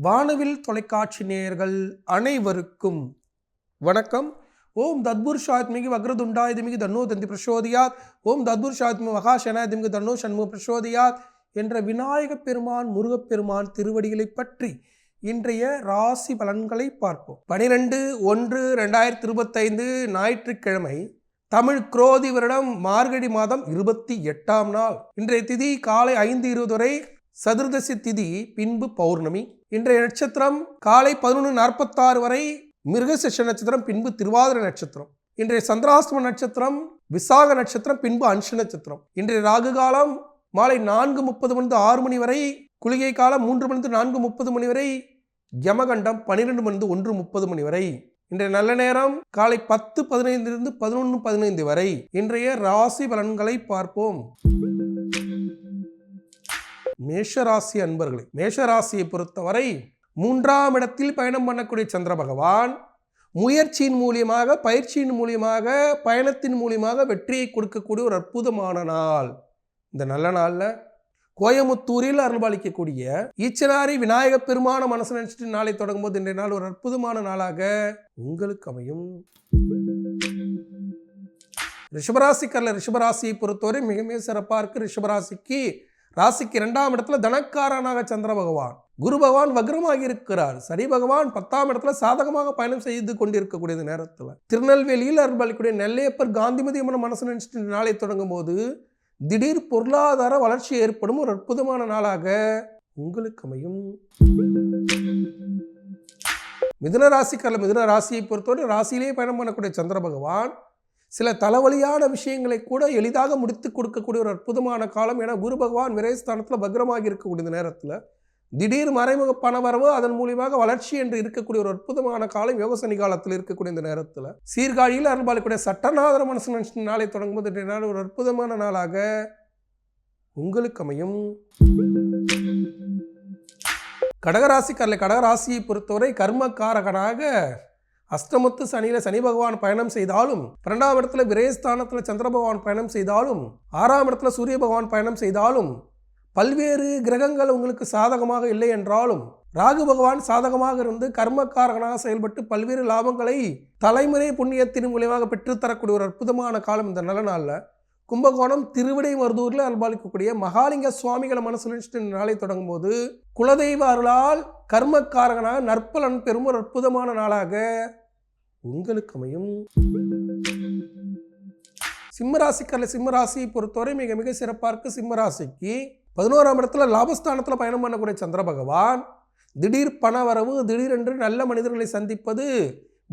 வானவில் தொலைக்காட்சி நேயர்கள் அனைவருக்கும் வணக்கம். ஓம் தத்புருஷாத்மிகி வக்ரதுண்டாயுதமிகி தன்னோ தந்தி பிரசோதியாத். ஓம் தத்புருஷாத்மி மகாசனாயுதமிகி தன்னோ சண்முக பிரசோதியாத் என்ற விநாயகப் பெருமான் முருகப்பெருமான் திருவடிகளை பற்றி இன்றைய ராசி பலன்களை பார்ப்போம். பனிரெண்டு ஒன்று ரெண்டாயிரத்தி இருபத்தைந்து ஞாயிற்றுக்கிழமை தமிழ் குரோதி வருடம் மார்கழி மாதம் இருபத்தி எட்டாம் நாள். இன்றைய திதி காலை ஐந்து இருபது வரை சதுர்தசி திதி பின்பு பௌர்ணமி. இன்றைய நட்சத்திரம் காலை பதினொன்று நாற்பத்தாறு வரை மிருகசிஷ நட்சத்திரம் பின்பு திருவாதிரை நட்சத்திரம். இன்றைய சந்திராசிரம நட்சத்திரம் விசாக நட்சத்திரம் பின்பு அன்ஷ நட்சத்திரம். இன்றைய ராகு காலம் மாலை நான்கு முப்பது மணி ஆறு மணி வரை குளிகை காலம் மூன்று மணி நான்கு முப்பது மணி வரை யமகண்டம் பன்னிரெண்டு மணி ஒன்று முப்பது மணி வரை. இன்றைய நல்ல நேரம் காலை பத்து பதினைந்திலிருந்து பதினொன்று பதினைந்து வரை. இன்றைய ராசி பலன்களை பார்ப்போம். மேஷராசி அன்பர்களே மேஷராசியை பொறுத்தவரை மூன்றாம் இடத்தில் பயணம் பண்ணக்கூடிய சந்திர பகவான் முயற்சியின் மூலியமாக பயிற்சியின் மூலியமாக பயணத்தின் மூலியமாக வெற்றியை கொடுக்கக்கூடிய ஒரு அற்புதமான நாள். இந்த நல்ல நாளில் கோயமுத்தூரில் அருள்பாலிக்கக்கூடிய ஈச்சனாரி விநாயக பெருமான மனசு நினைச்சிட்டு நாளை தொடங்கும் போது இன்றைய நாள் ஒரு அற்புதமான நாளாக உங்களுக்கு அமையும். ரிஷபராசிக்கரில் ரிஷபராசியை பொறுத்தவரை மிக மிக சிறப்பாக இருக்குது ரிஷபராசிக்கு ராசிக்கு இரண்டாம் இடத்துல தனக்காரனாக சந்திர பகவான். குரு பகவான் வக்ரமாகி இருக்கிறார். சனி பகவான் பத்தாம் இடத்துல சாதகமாக பயணம் செய்து கொண்டிருக்கக்கூடிய நேரத்தில். திருநெல்வேலியில் அருள்பாலிக்கூடிய நெல்லையப்பர் காந்திமதி அம்மன் மனசு நினைச்சிட்டு நாளை தொடங்கும் போது திடீர் பொருளாதார வளர்ச்சி ஏற்படும் ஒரு அற்புதமான நாளாக உங்களுக்கு அமையும். மிதுன ராசிக்கால மிதுன ராசியை பொறுத்தவரை ராசியிலே பயணம் பண்ணக்கூடிய சந்திர பகவான் சில தலைவலியான விஷயங்களை கூட எளிதாக முடித்து கொடுக்கக்கூடிய ஒரு அற்புதமான காலம். ஏன்னா குரு பகவான் விரைஸ்தானத்தில் பக்ரமாக இருக்கக்கூடிய இந்த நேரத்தில் திடீர் மறைமுக பணவரவு அதன் மூலியமாக வளர்ச்சி என்று இருக்கக்கூடிய ஒரு அற்புதமான காலம் யோகசனி காலத்தில் இருக்கக்கூடிய இந்த நேரத்தில். சீர்காழியில் அருள்பாலிக்கூடிய சட்டநாதர மனசு நாளை தொடங்கும்போது நாள் ஒரு அற்புதமான நாளாக உங்களுக்கு அமையும். கடகராசிக்காரில் கடகராசியை பொறுத்தவரை கர்மக்காரகனாக அஷ்டமத்து சனியில் சனி பகவான் பயணம் செய்தாலும் இரண்டாம் இடத்துல விரயஸ்தானத்தில் சந்திர பகவான் பயணம் செய்தாலும் ஆறாம் இடத்துல சூரிய பகவான் பயணம் செய்தாலும் பல்வேறு கிரகங்கள் உங்களுக்கு சாதகமாக இல்லை என்றாலும் ராகு பகவான் சாதகமாக இருந்து கர்மக்காரகனாக செயல்பட்டு பல்வேறு லாபங்களை தலைமுறை புண்ணியத்தின் மூலியமாக பெற்றுத்தரக்கூடிய ஒரு அற்புதமான காலம் இந்த நல்ல நாளில். கும்பகோணம் திருவிடை மருதூரில் அல்பாலிக்கக்கூடிய மகாலிங்க சுவாமிகளை மனசு நினைச்சிட்டு நாளை தொடங்கும் போது குலதெய்வ அருளால் கர்மக்காரகனாக நற்பலன் பெறும் ஒரு அற்புதமான நாளாக உங்களுக்கு அமையும். சிம்மராசிக்கரில் சிம்மராசியை பொறுத்தவரை மிக மிக சிறப்பாக இருக்குது சிம்மராசிக்கு பதினோராம் இடத்துல லாபஸ்தானத்தில் பயணம் பண்ணக்கூடிய சந்திர பகவான். திடீர் பண வரவு திடீரென்று நல்ல மனிதர்களை சந்திப்பது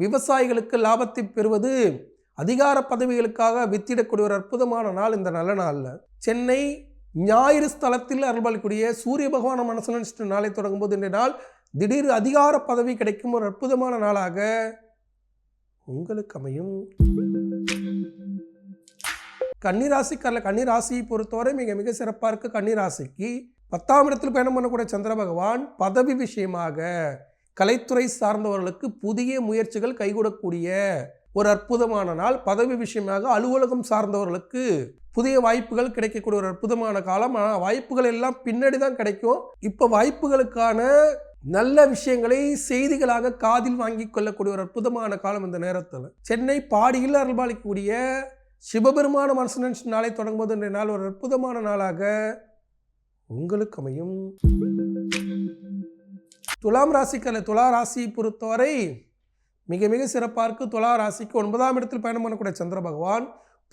விவசாயிகளுக்கு லாபத்தை பெறுவது அதிகார பதவிகளுக்காக வித்திடக்கூடிய ஒரு அற்புதமான நாள் இந்த நல்ல நாளில். சென்னை ஞாயிறு ஸ்தலத்தில் அருள்பாலிக்கூடிய சூரிய பகவான் மனசு நாளை தொடங்கும்போது இன்றைய நாள் திடீர் அதிகார பதவி கிடைக்கும் ஒரு அற்புதமான நாளாக உங்களுக்கு அமையும். கன்னிராசிக்காரில் கன்னிராசியை பொறுத்தவரை மிக மிக சிறப்பாக இருக்குது கன்னிராசிக்கு. பத்தாம் இடத்தில் பயணம் பண்ணக்கூடிய சந்திர பகவான் பதவி விஷயமாக கலைத்துறை சார்ந்தவர்களுக்கு புதிய முயற்சிகள் கைகூடக்கூடிய ஒரு அற்புதமான நாள். பதவி விஷயமாக அலுவலகம் சார்ந்தவர்களுக்கு புதிய வாய்ப்புகள் கிடைக்கக்கூடிய ஒரு அற்புதமான காலம். ஆனால் வாய்ப்புகள் எல்லாம் பின்னாடி தான் கிடைக்கும். இப்போ வாய்ப்புகளுக்கான நல்ல விஷயங்களை செய்திகளாக காதில் வாங்கி கொள்ளக்கூடிய ஒரு அற்புதமான காலம் இந்த நேரத்தில். சென்னை பாடியில் அருள்பாலிக்கக்கூடிய சிவபெருமான மனசு நாளை தொடங்கும்போது இன்றைய நாள் ஒரு அற்புதமான நாளாக உங்களுக்கு அமையும். துலாம் ராசிக்கல்ல துலா ராசியை பொறுத்தவரை மிக மிக சிறப்பாக துலா ராசிக்கு ஒன்பதாம் இடத்தில் பயணம் பண்ணக்கூடிய சந்திர பகவான்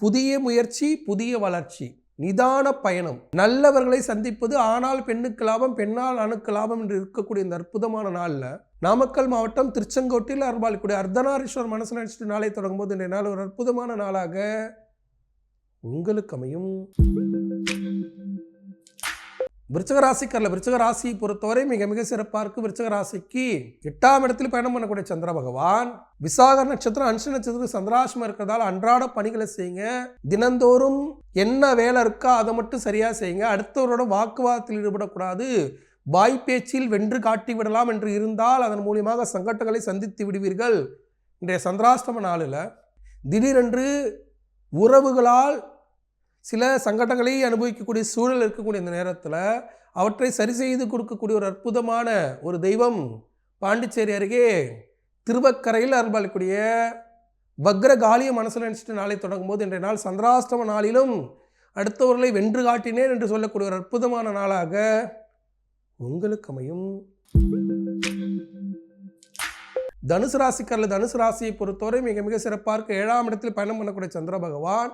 புதிய முயற்சி புதிய வளர்ச்சி நிதான பயணம். நல்லவர்களை சந்திப்பது ஆனால் பெண்ணுக்கு லாபம் பெண்ணால் அணுக்கு லாபம் என்று இருக்கக்கூடிய இந்த அற்புதமான நாளில் நாமக்கல் மாவட்டம் திருச்செங்கோட்டில் அருள்பாலிக்கூடிய அர்த்தநாரீஸ்வர் மனசு நினைச்சிட்டு நாளை தொடங்கும்போது இன்றைய நாள் ஒரு அற்புதமான நாளாக உங்களுக்கு அமையும். விருச்சக ராசிக்கரில் விருச்சக ராசியை பொறுத்தவரை மிக மிக சிறப்பாக இருக்குது விருச்சக ராசிக்கு எட்டாம் இடத்தில் பயணம் பண்ணக்கூடிய சந்திர பகவான். விசாக நட்சத்திரம் அன்ஷ நட்சத்திரம் சந்திராசிரமம் இருக்கிறதால அன்றாட பணிகளை செய்யுங்க. தினந்தோறும் என்ன வேலை இருக்கோ அதை மட்டும் சரியாக செய்யுங்க. அடுத்தவரோட வாக்குவாதத்தில் ஈடுபடக்கூடாது. வாய் பேச்சில் வென்று காட்டி விடலாம் என்று இருந்தால் அதன் மூலியமாக சங்கட்டங்களை சந்தித்து விடுவீர்கள். இன்றைய சந்திராஷ்டம நாளில் திடீரென்று உறவுகளால் சில சங்கடங்களை அனுபவிக்கக்கூடிய சூழல் இருக்கக்கூடிய இந்த நேரத்தில் அவற்றை சரி செய்து கொடுக்கக்கூடிய ஒரு அற்புதமான ஒரு தெய்வம் பாண்டிச்சேரி அருகே திருவக்கரையில் அருள்பாலிக்கூடிய வக்ரகாலிய மனசில் நினச்சிட்டு நாளை தொடங்கும் போது இன்றைய நாள் சந்திராஷ்டம நாளிலும் அடுத்தவர்களை வென்று காட்டினேன் என்று சொல்லக்கூடிய ஒரு அற்புதமான நாளாக உங்களுக்கு அமையும். தனுசு ராசிக்காரில் தனுசு ராசியை பொறுத்தவரை மிக மிக சிறப்பாக இருக்க ஏழாம் இடத்தில் பயணம் பண்ணக்கூடிய சந்திர பகவான்.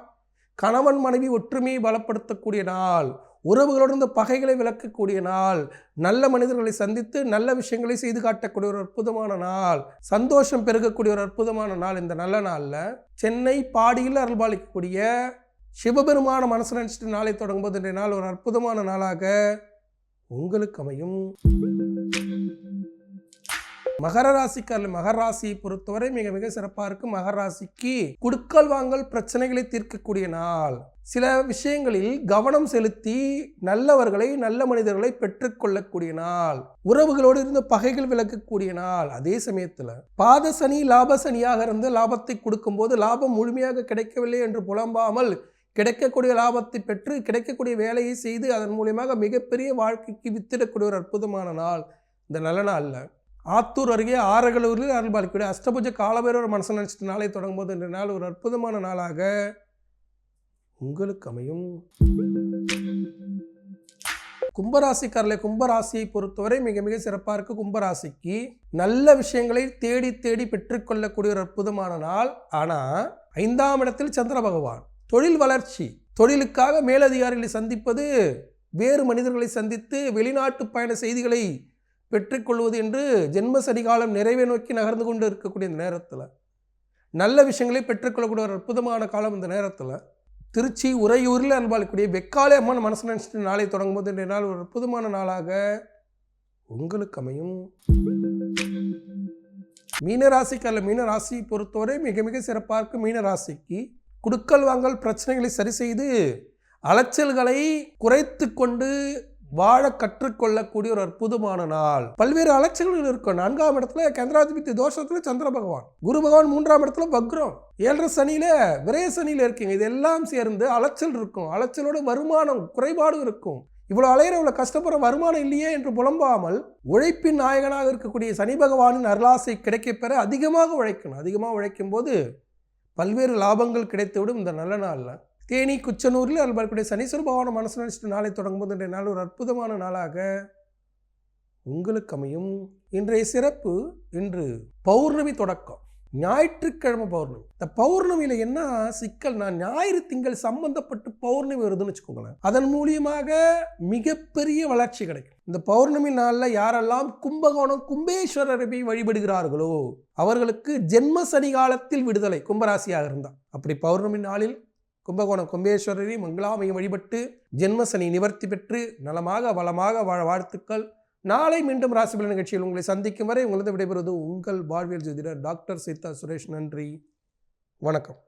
கணவன் மனைவி ஒற்றுமையை பலப்படுத்தக்கூடிய நாள் உறவுகளோடு பகைகளை விளக்கக்கூடிய நாள் நல்ல மனிதர்களை சந்தித்து நல்ல விஷயங்களை செய்து காட்டக்கூடிய ஒரு அற்புதமான நாள் சந்தோஷம் பெருகக்கூடிய ஒரு அற்புதமான நாள் இந்த நல்ல நாளில். சென்னை பாடியில் அருள்பாலிக்கக்கூடிய சிவபெருமான மனசு நினச்சிட்டு நாளை தொடங்கும்போது இன்றைய நாள் ஒரு அற்புதமான நாளாக உங்களுக்கு அமையும். மகர ராசிக்காரில் மகர ராசியை பொறுத்தவரை மிக மிக சிறப்பாக இருக்கும் மகர ராசிக்கு குடுக்கல் வாங்கல் பிரச்சனைகளை தீர்க்கக்கூடிய நாள். சில விஷயங்களில் கவனம் செலுத்தி நல்லவர்களை நல்ல மனிதர்களை பெற்றுக்கொள்ளக்கூடிய நாள். உறவுகளோடு இருந்த பகைகள் விளக்கக்கூடிய நாள். அதே சமயத்தில் பாத சனி லாப சனியாக இருந்து லாபத்தை கொடுக்கும்போது லாபம் முழுமையாக கிடைக்கவில்லை என்று புலம்பாமல் கிடைக்கக்கூடிய லாபத்தை பெற்று கிடைக்கக்கூடிய வேலையை செய்து அதன் மூலியமாக மிகப்பெரிய வாழ்க்கைக்கு வித்திடக்கூடிய ஒரு அற்புதமான நாள். இந்த நல்ல நாளில் ஆத்தூர் அருகே ஆரகலூரில் அருள்பாலிக்கூடிய அஷ்டபுஜ காலபைரவர் மனசு நினச்சிட்டு நாளை தொடங்கும் போது இன்றைய நாள் ஒரு அற்புதமான நாளாக உங்களுக்கு அமையும். கும்பராசிக்காரர்களை கும்பராசியை பொறுத்தவரை மிக மிக சிறப்பாக இருக்கு கும்பராசிக்கு. நல்ல விஷயங்களை தேடி தேடி பெற்றுக்கொள்ளக்கூடிய ஒரு அற்புதமான நாள். ஆனால் ஐந்தாம் இடத்தில் சந்திர பகவான். தொழில் வளர்ச்சி. தொழிலுக்காக மேலதிகாரிகளை சந்திப்பது வேறு மனிதர்களை சந்தித்து வெளிநாட்டு பயண செய்திகளை பெற்றுக்கொள்வது என்று ஜென்ம சனிகாலம் நிறைவை நோக்கி நகர்ந்து கொண்டு இருக்கக்கூடிய இந்த நேரத்தில் நல்ல விஷயங்களை பெற்றுக்கொள்ளக்கூடிய ஒரு அற்புதமான காலம் இந்த நேரத்தில் திருச்சி உறையூரில் அன்பாளிக்கூடிய வெக்காலே அம்மன் மனசு நினச்சிட்டு நாளை தொடங்கும் போது இன்றைய நாள் ஒரு அற்புதமான நாளாக உங்களுக்கு அமையும். மீனராசிக்கு அல்ல மீனராசியை பொறுத்தவரை மிக மிக சிறப்பாக இருக்கும் மீனராசிக்கு குடுக்கல் வாங்கல் பிரச்சனைகளை சரி செய்து அலைச்சல்களை குறைத்து கொண்டு வாழ கற்றுக்கொள்ளக்கூடிய ஒரு அற்புதமான நாள். பல்வேறு அலைச்சல்கள் இருக்கும். நான்காம் இடத்துல கேந்திராதிபத்தி தோஷத்துல சந்திர பகவான். குரு பகவான் மூன்றாம் இடத்துல வக்ரம். ஏழரை சனியில விரைய சனியில இருக்கீங்க. இதெல்லாம் சேர்ந்து அலைச்சல் இருக்கும். அலைச்சலோட வருமானம் குறைபாடும் இருக்கும். இவ்வளோ அலையிற இவ்வளோ கஷ்டப்படுற வருமானம் இல்லையே என்று புலம்பாமல் உழைப்பின் நாயகனாக இருக்கக்கூடிய சனி பகவானின் அருளாசை கிடைக்கப்பெற அதிகமாக உழைக்கணும். அதிகமாக உழைக்கும் போது பல்வேறு லாபங்கள் கிடைத்துவிடும் இந்த நல்ல நாளில். தேனி குச்சனூரில் அல்பார்க்குடைய சனீஸ்வர பகவான மனசு நினச்சிட்டு நாளை தொடங்கும்போது இன்றைய நாள் ஒரு அற்புதமான நாளாக உங்களுக்கு அமையும் இன்றைய சிறப்பு இன்று பௌர்ணமி தொடக்கம். ஞாயிற்றுக்கிழமை பௌர்ணமி. இந்த பௌர்ணமியில் என்ன சிக்கல் நான் ஞாயிறு திங்கள் சம்பந்தப்பட்டு பௌர்ணமி வருதுன்னு வச்சுக்கோங்களேன். அதன் மூலியமாக மிகப்பெரிய வளர்ச்சி கிடைக்கும். இந்த பௌர்ணமி நாளில் யாரெல்லாம் கும்பகோணம் கும்பேஸ்வரரை போய் வழிபடுகிறார்களோ அவர்களுக்கு ஜென்ம சனி காலத்தில் விடுதலை கும்பராசியாக இருந்தால் அப்படி பௌர்ணமி நாளில் கும்பகோணம் கும்பேஸ்வரரி மங்களாமையும் வழிபட்டு ஜென்மசனி நிவர்த்தி பெற்று நலமாக வளமாக வாழ வாழ்த்துக்கள். நாளை மீண்டும் ராசிபலன் நிகழ்ச்சியில் உங்களை சந்திக்கும் வரை உங்களது விடைபெறுவது உங்கள் வாழ்வியல் ஜோதிடர் டாக்டர் சீதா சுரேஷ். நன்றி. வணக்கம்.